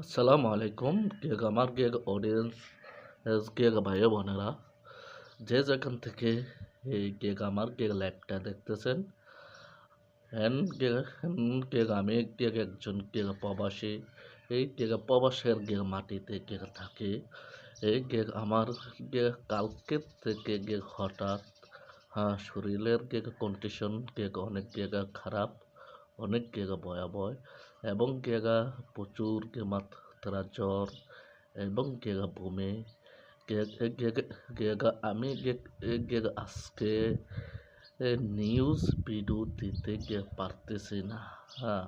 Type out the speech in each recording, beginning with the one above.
আসসালামু আলাইকুম কেক আমার কেক অডিয়েন্স কেক ভাই বোনেরা যে যেখান থেকে এই কেক আমার কেক লাইভটা দেখতেছেন হ্যান হ্যান কেক আমি কেক একজন কেক প্রবাসী এই কেক প্রবাসের কেক মাটিতে কেক থাকে এই কেক আমার কেক কালকের থেকে কেক হঠাৎ হ্যাঁ শরীরের কেক কন্ডিশন কেক অনেক কেক খারাপ অনেক কেক ভয়াবহ এবং কেগা প্রচুর মাত্রা জ্বর এবং কেগা বমি কেগা আমি কেগা আজকে নিউজ ভিডিও দিতে গে পারতেছি না হ্যাঁ।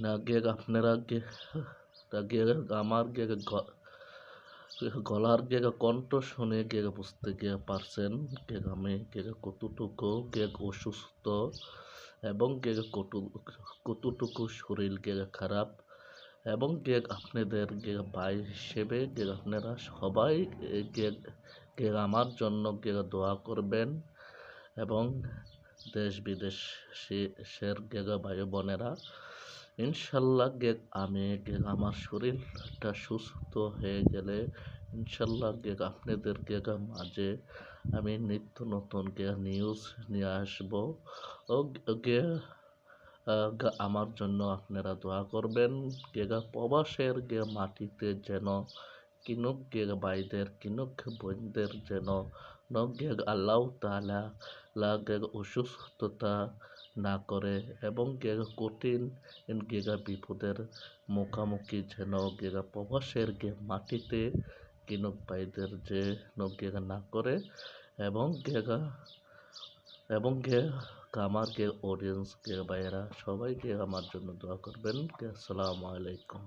না গেগ আপনারা গে আমার গেগ গলার গেগ কণ্ঠ শুনে গেগ বুঝতে গিয়ে পারছেন গেগ আমি গেগ কতটুকু গেগ অসুস্থ এবং গেগ কত কতটুকু শরীর গেগ খারাপ এবং গেগ আপনাদের গেগ ভাই হিসেবে গেগ আপনারা সবাই গেগ গেগ আমার জন্য গেগ দোয়া করবেন এবং দেশ বিদেশ শের গেগ ভাই বোনেরা, ইনশাল্লাহ গেগ আমি গেগ আমার শরীরটা সুস্থ হয়ে গেলে ইনশাল্লাহ আপনাদের গেগ মাঝে আমি নিত্য নতুন গে নিউজ নিয়ে আসব। ও গে আমার জন্য আপনারা দোয়া করবেন। গেগা প্রবাসের গে মাটিতে যেন কিনুক গে বাইদের কিনুক বোনদের যেন নগেগ আল্লাহ তালা লাগেগ অসুস্থতা না করে এবং গেগা কঠিন গেগা বিপদের মুখামুখি যেন গেগা প্রবাসের গে মাটিতে কিনুক ভাইদের যে নগেগা না করে, এবং গেগা এবং গে আমার গে অডিয়েন্স কে ভাইয়েরা সবাইকে আমার জন্য দোয়া করবেন। আসসালামু আলাইকুম।